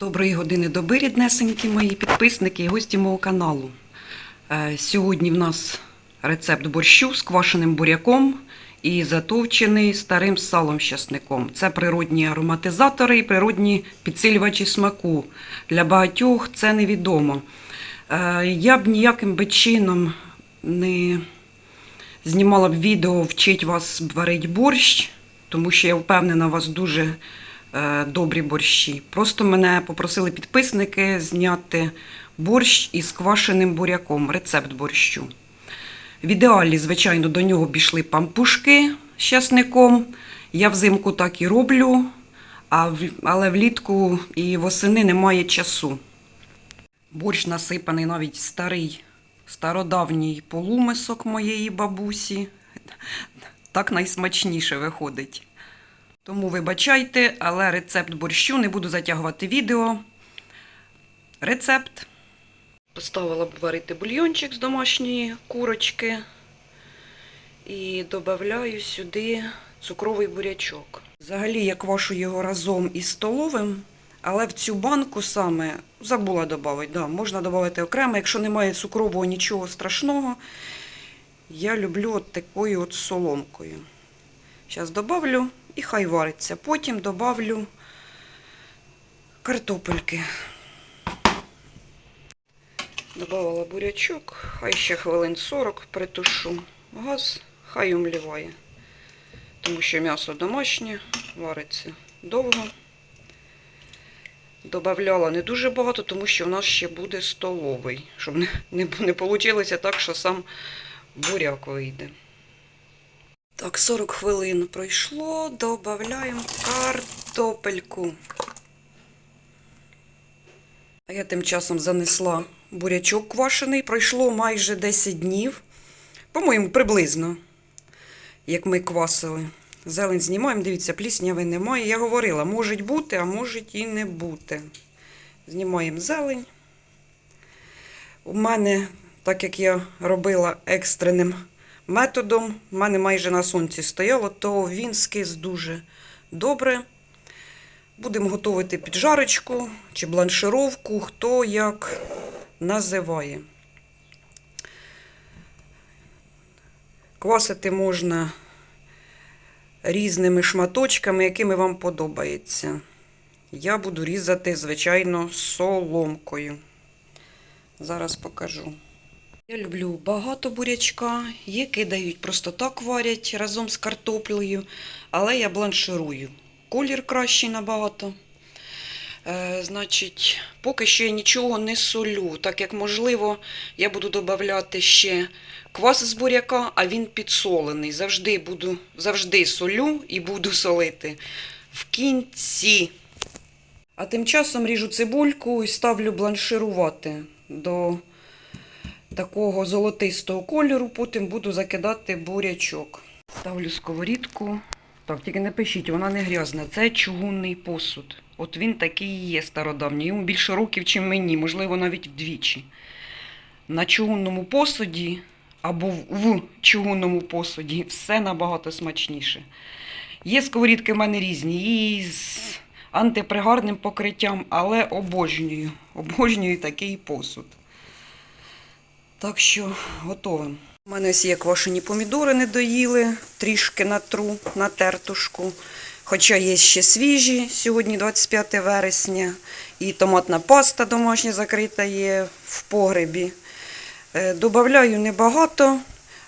Доброї години доби, ріднесенькі мої підписники і гості мого каналу. Е, Сьогодні в нас рецепт борщу з квашеним буряком і затовчений старим салом з часником. Це природні ароматизатори і природні підсилювачі смаку. Для багатьох це невідомо. Е, Я б ніяким би чином не знімала б відео вчить вас варить борщ, тому що я впевнена, вас дуже добрі борщі. Просто мене попросили підписники зняти борщ із квашеним буряком, рецепт борщу. В ідеалі, звичайно, до нього б йшли пампушки з часником. Я взимку так і роблю, але влітку і восени немає часу. Борщ насипаний навіть старий, стародавній полумисок моєї бабусі. Так найсмачніше виходить. Тому вибачайте, але рецепт борщу не буду затягувати відео. Рецепт. Поставила б варити бульйончик з домашньої курочки і додаю сюди цукровий бурячок. Взагалі я квашу його разом із столовим, але в цю банку саме забула додати. Да, можна додати окремо, якщо немає цукрового нічого страшного. Я люблю от такою от соломкою. Зараз добавлю і хай вариться. Потім добавлю картопельки. Добавила бурячок, хай ще хвилин 40 притушу. Газ хай умліває. Тому що м'ясо домашнє, вариться довго. Добавляла не дуже багато, тому що в нас ще буде столовий. Щоб не, не, не вийшло так, що сам буряк вийде. Так, 40 хвилин пройшло, додаємо картопельку. А я тим часом занесла бурячок квашений. Пройшло майже 10 днів. По-моєму, приблизно, як ми квасили. Зелень знімаємо, дивіться, плісняви немає. Я говорила, може бути, а може і не бути. Знімаємо зелень. У мене, так як я робила екстреним методом, в мене майже на сонці стояло, то він скис дуже добре. Будемо готувати піджарочку чи бланшировку, хто як називає. Квасити можна різними шматочками, якими вам подобається. Я буду різати, звичайно, соломкою. Зараз покажу. Я люблю багато бурячка, є кидають, просто так варять разом з картоплею, але я бланширую. Колір кращий набагато. Е, значить, поки що я нічого не солю, так як можливо, я буду додавати ще квас з буряка, а він підсолений. Завжди буду, завжди солю і буду солити в кінці. А тим часом ріжу цибульку і ставлю бланширувати до такого золотистого кольору, потім буду закидати бурячок. Ставлю сковорідку. Так, тільки не пишіть, вона не грязна. Це чугунний посуд. От він такий є стародавній. Йому більше років, ніж мені, можливо, навіть вдвічі. На чугунному посуді або в чугунному посуді все набагато смачніше. Є сковорідки в мене різні, і з антипригарним покриттям, але обожнюю. Обожнюю такий посуд. Так що готовим. У мене ось є квашені помідори, не доїли, трішки натру на тертушку. Хоча є ще свіжі, сьогодні 25 вересня, і томатна паста домашня закрита є в погребі. Е, Добавляю небагато,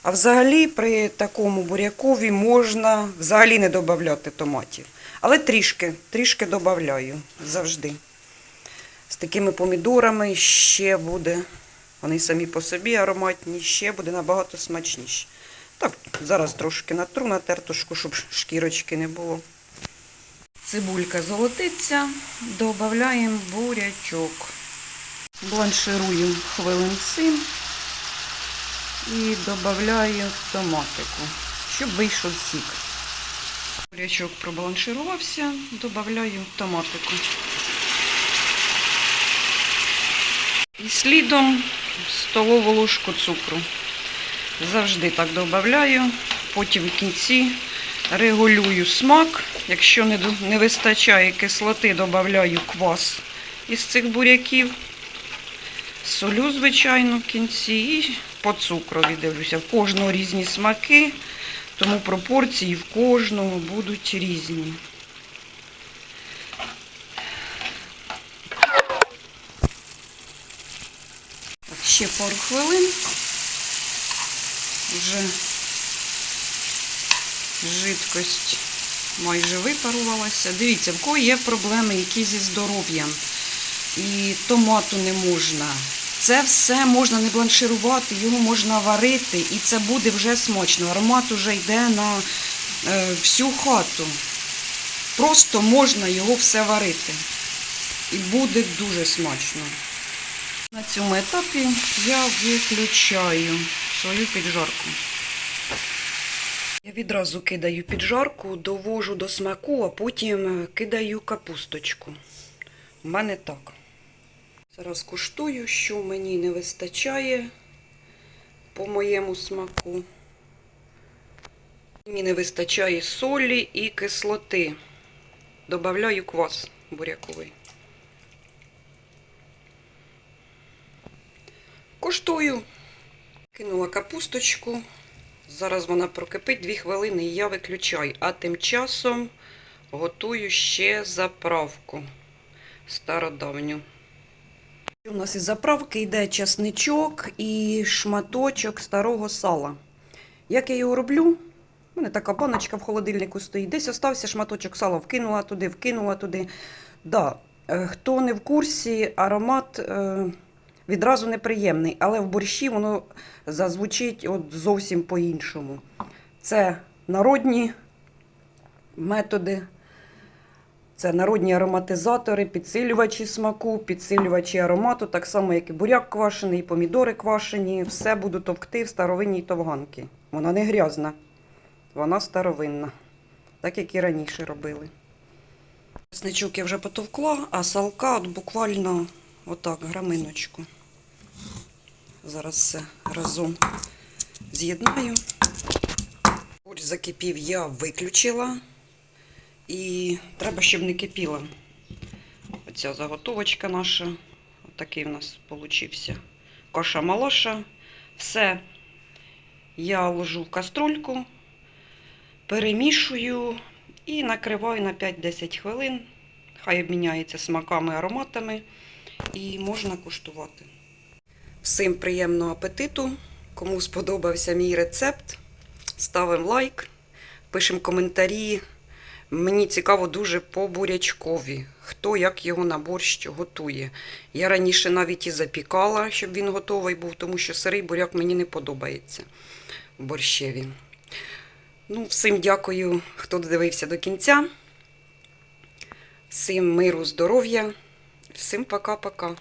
а взагалі при такому бурякові можна взагалі не додавати томатів. Але трішки, трішки додаю завжди. З такими помідорами ще буде вони самі по собі ароматні, ще буде набагато смачніше. Так, зараз трошки натру на тертушку, щоб шкірочки не було. Цибулька золотиться, додаємо бурячок. Бланширую хвилин 7 і додаю томатику, щоб вийшов сік. Бурячок пробланширувався, додаю томатику. І слідом столову ложку цукру. Завжди так додаю. Потім в кінці регулюю смак. Якщо не, вистачає кислоти, додаю квас із цих буряків. Солю, звичайно, в кінці і по цукрові дивлюся. В кожного різні смаки, тому пропорції в кожного будуть різні. Ще пару хвилин. Вже жидкость майже випарувалася. Дивіться, в кого є проблеми які зі здоров'ям. І томату не можна. Це все можна не бланширувати, його можна варити, і це буде вже смачно. Аромат уже йде на е, всю хату. Просто можна його все варити. І буде дуже смачно. На цьому етапі я виключаю свою піджарку. Я відразу кидаю піджарку, довожу до смаку, а потім кидаю капусточку. У мене так. Зараз куштую, що мені не вистачає по моєму смаку. Мені не вистачає солі і кислоти. Добавляю квас буряковий. Куштую. Кинула капусточку. Зараз вона прокипить 2 хвилини і я виключаю. А тим часом готую ще заправку стародавню. У нас із заправки йде часничок і шматочок старого сала. Як я його роблю? У мене така баночка в холодильнику стоїть. Десь остався шматочок сала, вкинула туди, вкинула туди. Да, е, хто не в курсі, аромат е, відразу неприємний, але в борщі воно зазвучить от зовсім по-іншому. Це народні методи. Це народні ароматизатори, підсилювачі смаку, підсилювачі аромату, так само, як і буряк квашений, і помідори квашені. Все буду товкти в старовинній товганки. Вона не грязна, вона старовинна, так як і раніше робили. Сничок я вже потовкла, а салка от буквально отак, граминочку. Зараз все разом з'єднаю. Борщ закипів, я виключила. І треба, щоб не кипіла. Оця заготовочка наша. Отакий в нас получився. Коша малоша. Все я ложу в каструльку, перемішую і накриваю на 5-10 хвилин. Хай обміняється смаками, ароматами і можна куштувати. Всім приємного апетиту! Кому сподобався мій рецепт, ставимо лайк, пишемо коментарі. Мені цікаво дуже по бурячкові, хто як його на борщ готує. Я раніше навіть і запікала, щоб він готовий був, тому що сирий буряк мені не подобається борщеві. Ну, всім дякую, хто додивився до кінця. Всім миру, здоров'я. Всім пока-пока.